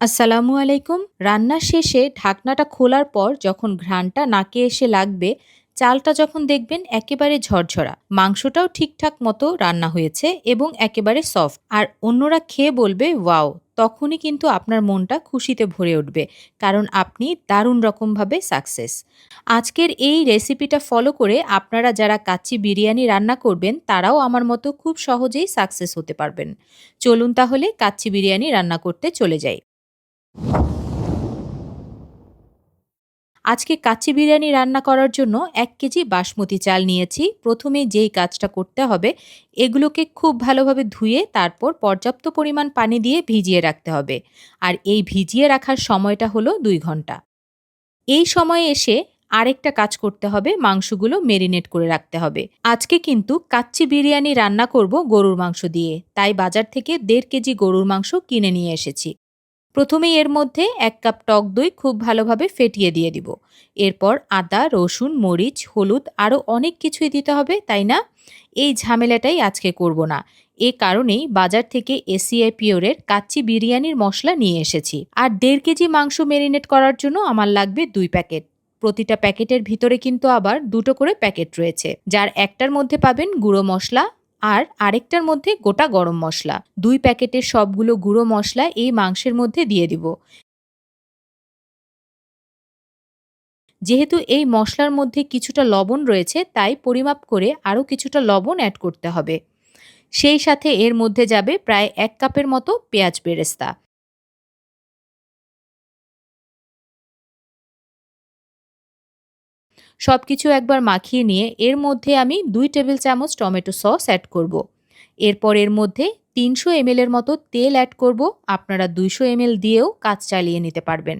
আসসালামু আলাইকুম। রান্না শেষে ঢাকনাটা খোলার পর যখন ঘ্রাণটা নাকে এসে লাগবে, চালটা যখন দেখবেন একেবারে ঝরঝরা। মাংসটাও ঠিকঠাক মতো রান্না হয়েছে এবং একেবারে সফট। আর অন্যরা খেয়ে বলবে, ওয়াও! তখনই কিন্তু আপনার মনটা খুশিতে ভরে উঠবে, কারণ আপনি দারুণ রকমভাবে সাকসেস। আজকের এই রেসিপিটা ফলো করে আপনারা যারা কাচ্চি বিরিয়ানি রান্না করবেন, তারাও আমার মতো খুব সহজেই সাকসেস হতে পারবেন। চলুন তাহলে কাচ্চি বিরিয়ানি রান্না করতে চলে যাই। আজকে কাচ্চি বিরিয়ানি রান্না করার জন্য এক কেজি বাসমতি চাল নিয়েছি। প্রথমে যেই কাজটা করতে হবে, এগুলোকে খুব ভালোভাবে ধুয়ে তারপর পর্যাপ্ত পরিমাণ পানি দিয়ে ভিজিয়ে রাখতে হবে। আর এই ভিজিয়ে রাখার সময়টা হলো দুই ঘণ্টা। এই সময়ে এসে আরেকটা কাজ করতে হবে, মাংসগুলো মেরিনেট করে রাখতে হবে। আজকে কিন্তু কাচ্চি বিরিয়ানি রান্না করব গরুর মাংস দিয়ে। তাই বাজার থেকে দেড় কেজি গরুর মাংস কিনে নিয়ে এসেছি। প্রথমেই এর মধ্যে এক কাপ টক দই খুব ভালোভাবে ফেটিয়ে দিয়ে দিব। এরপর আদা, রসুন, মরিচ, হলুদ আরও অনেক কিছুই দিতে হবে, তাই না? এই ঝামেলাটাই আজকে করব না। এ কারণেই বাজার থেকে এসিআই পিওরের কাচ্চি বিরিয়ানির মশলা নিয়ে এসেছি। আর দেড় কেজি মাংস মেরিনেট করার জন্য আমার লাগবে দুই প্যাকেট। প্রতিটা প্যাকেটের ভিতরে কিন্তু আবার দুটো করে প্যাকেট রয়েছে, যার একটার মধ্যে পাবেন গুঁড়ো মশলা আর আরেকটার মধ্যে গোটা গরম মশলা। দুই প্যাকেটের সবগুলো গুঁড়ো মশলা এই মাংসের মধ্যে দিয়ে দিব। যেহেতু এই মশলার মধ্যে কিছুটা লবণ রয়েছে, তাই পরিমাপ করে আরও কিছুটা লবণ অ্যাড করতে হবে। সেই সাথে এর মধ্যে যাবে প্রায় এক কাপের মতো পেঁয়াজ বেরেস্তা। সব কিছু একবার মাখিয়ে নিয়ে এর মধ্যে আমি দুই টেবিল চামচ টমেটো সস অ্যাড করব। এরপর এর মধ্যে তিনশো এমএলের মতো তেল অ্যাড করব। আপনারা দুইশো এমএল দিয়েও কাজ চালিয়ে নিতে পারবেন।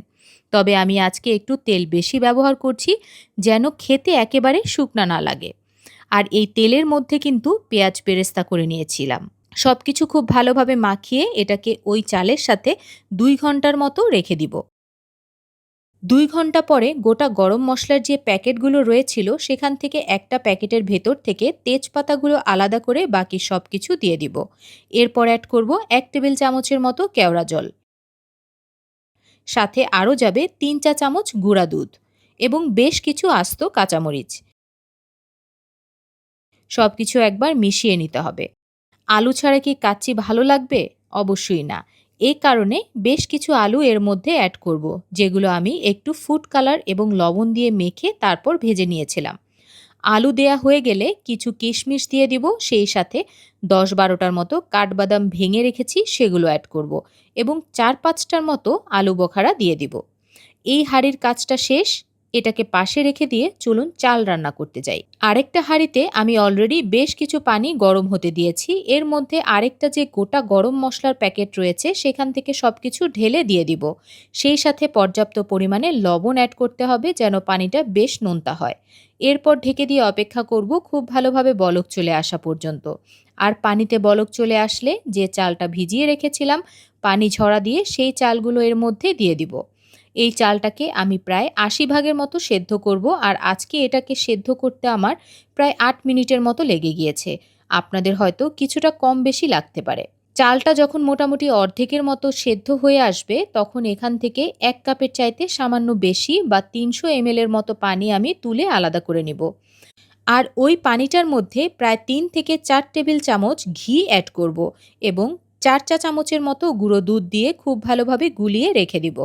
তবে আমি আজকে একটু তেল বেশি ব্যবহার করছি যেন খেতে একেবারে শুকনা না লাগে। আর এই তেলের মধ্যে কিন্তু পেঁয়াজ বেরেস্তা করে নিয়েছিলাম। সব কিছু খুব ভালোভাবে মাখিয়ে এটাকে ওই চালের সাথে দুই ঘণ্টার মতো রেখে দিব। দুই ঘণ্টা পরে গোটা গরম মশলার যে প্যাকেটগুলো রয়েছিল, সেখান থেকে একটা প্যাকেটের ভেতর থেকে তেজপাতাগুলো আলাদা করে বাকি সব কিছু দিয়ে দিব। এরপর অ্যাড করব এক টেবিল চামচের মতো কেওড়া জল। সাথে আরও যাবে তিন চা চামচ গুঁড়া দুধ এবং বেশ কিছু আস্ত কাঁচামরিচ। সব কিছু একবার মিশিয়ে নিতে হবে। আলু ছাড়া কি কাচ্চি ভালো লাগবে? অবশ্যই না। এ কারণে বেশ কিছু আলু এর মধ্যে অ্যাড করব, যেগুলো আমি একটু ফুড কালার এবং লবণ দিয়ে মেখে তারপর ভেজে নিয়েছিলাম। আলু দেয়া হয়ে গেলে কিছু কিশমিশ দিয়ে দিব, সেই সাথে দশ বারোটার মতো কাঠবাদাম ভেঙে রেখেছি, সেগুলো অ্যাড করব এবং চার পাঁচটার মতো আলু বখারা দিয়ে দিব। এই হাড়ির কাজটা শেষ এটাকে পাশে রেখে দিয়ে চলুন চাল রান্না করতে যাই। আরেকটা হাঁড়িতে আমি অলরেডি বেশ কিছু পানি গরম হতে দিয়েছি। এর মধ্যে আরেকটা যে গোটা গরম মশলার প্যাকেট রয়েছে, সেখান থেকে সব কিছু ঢেলে দিয়ে দিব। সেই সাথে পর্যাপ্ত পরিমাণে লবণ অ্যাড করতে হবে যেন পানিটা বেশ নোনতা হয়। এরপর ঢেকে দিয়ে অপেক্ষা করব খুব ভালোভাবে বলক চলে আসা পর্যন্ত। আর পানিতে বলক চলে আসলে যে চালটা ভিজিয়ে রেখেছিলাম, পানি ঝরা দিয়ে সেই চালগুলো এর মধ্যে দিয়ে দিব। এই চালটাকে আমি প্রায় আশি ভাগের মতো সেদ্ধ করব আর আজকে এটাকে সেদ্ধ করতে আমার প্রায় আট মিনিটের মতো লেগে গিয়েছে। আপনাদের হয়তো কিছুটা কম বেশি লাগতে পারে। চালটা যখন মোটামুটি অর্ধেকের মতো সেদ্ধ হয়ে আসবে, তখন এখান থেকে এক কাপের চাইতে সামান্য বেশি বা তিনশো এমএলের মতো পানি আমি তুলে আলাদা করে নেব। আর ওই পানিটার মধ্যে প্রায় তিন থেকে চার টেবিল চামচ ঘি অ্যাড করব এবং চার চা চামচের মতো গুঁড়ো দুধ দিয়ে খুব ভালোভাবে গুলিয়ে রেখে দিব।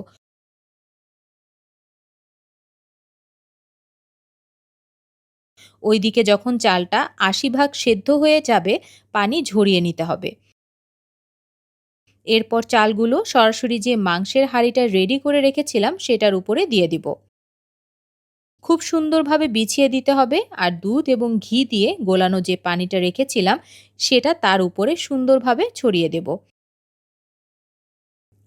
ওইদিকে যখন চালটা আশি ভাগ সেদ্ধ হয়ে যাবে, পানি ঝরিয়ে নিতে হবে। এরপর চালগুলো সরাসরি যে মাংসের হাঁড়িটা রেডি করে রেখেছিলাম, সেটার উপরে দিয়ে দিব। খুব সুন্দরভাবে বিছিয়ে দিতে হবে আর দুধ এবং ঘি দিয়ে গোলানো যে পানিটা রেখেছিলাম, সেটা তার উপরে সুন্দরভাবে ছড়িয়ে দেব।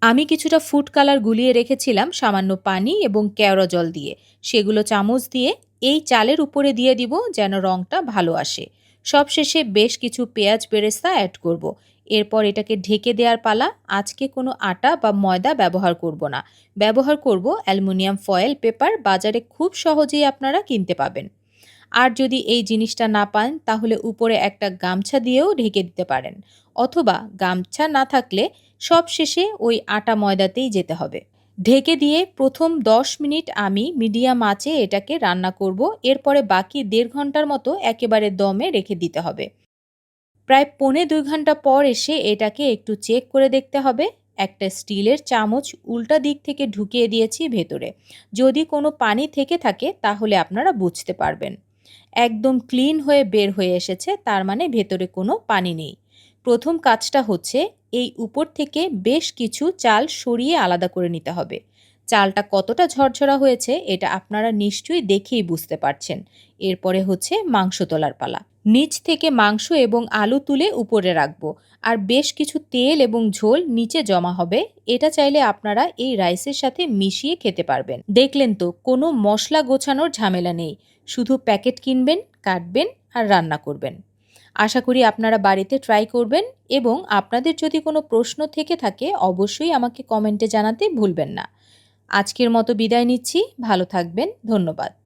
আমি কিছুটা ফুড কালার গুলিয়ে রেখেছিলাম, সামান্য পানি এবং কেওড়া জল দিয়ে। সেগুলো চামচ দিয়ে এই চালের উপরে দিয়ে দিব যেন রঙটা ভালো আসে। সবশেষে বেশ কিছু পেঁয়াজ বেরেস্তা অ্যাড করব। এরপর এটাকে ঢেকে দেওয়ার পালা। আজকে কোনো আটা বা ময়দা ব্যবহার করব না। ব্যবহার করব অ্যালুমিনিয়াম ফয়েল পেপার। বাজারে খুব সহজেই আপনারা কিনতে পাবেন। আর যদি এই জিনিসটা না পান, তাহলে উপরে একটা গামছা দিয়েও ঢেকে দিতে পারেন। অথবা গামছা না থাকলে সব শেষে ওই আটা ময়দাতেই যেতে হবে। ঢেকে দিয়ে প্রথম 10 মিনিট আমি মিডিয়াম আঁচে এটাকে রান্না করব। এরপরে বাকি দেড় ঘণ্টার মতো একেবারে দমে রেখে দিতে হবে। প্রায় পৌনে দুই ঘণ্টা পর এসে এটাকে একটু চেক করে দেখতে হবে। একটা স্টিলের চামচ উল্টা দিক থেকে ঢুকিয়ে দিয়েছি ভেতরে। যদি কোনো পানি থেকে থাকে তাহলে আপনারা বুঝতে পারবেন। একদম ক্লিন হয়ে বের হয়ে এসেছে, তার মানে ভেতরে কোনো পানি নেই। প্রথম কাজটা হচ্ছে এই উপর থেকে বেশ কিছু চাল সরিয়ে আলাদা করে নিতে হবে। চালটা কতটা ঝরঝরা হয়েছে এটা আপনারা নিশ্চয়ই দেখেই বুঝতে পারছেন। এরপরে হচ্ছে মাংস তোলার পালা। নিচ থেকে মাংস এবং আলু তুলে উপরে রাখব। আর বেশ কিছু তেল এবং ঝোল নিচে জমা হবে। এটা চাইলে আপনারা এই রাইসের সাথে মিশিয়ে খেতে পারবেন। দেখলেন তো, কোনো মশলা গোছানোর ঝামেলা নেই। শুধু প্যাকেট কিনবেন, কাটবেন আর রান্না করবেন। আশা করি আপনারা বাড়িতে ট্রাই করবেন এবং আপনাদের যদি কোনো প্রশ্ন থেকে থাকে, অবশ্যই আমাকে কমেন্টে জানাতে ভুলবেন না। আজকের মতো বিদায় নিচ্ছি, ভালো থাকবেন, ধন্যবাদ।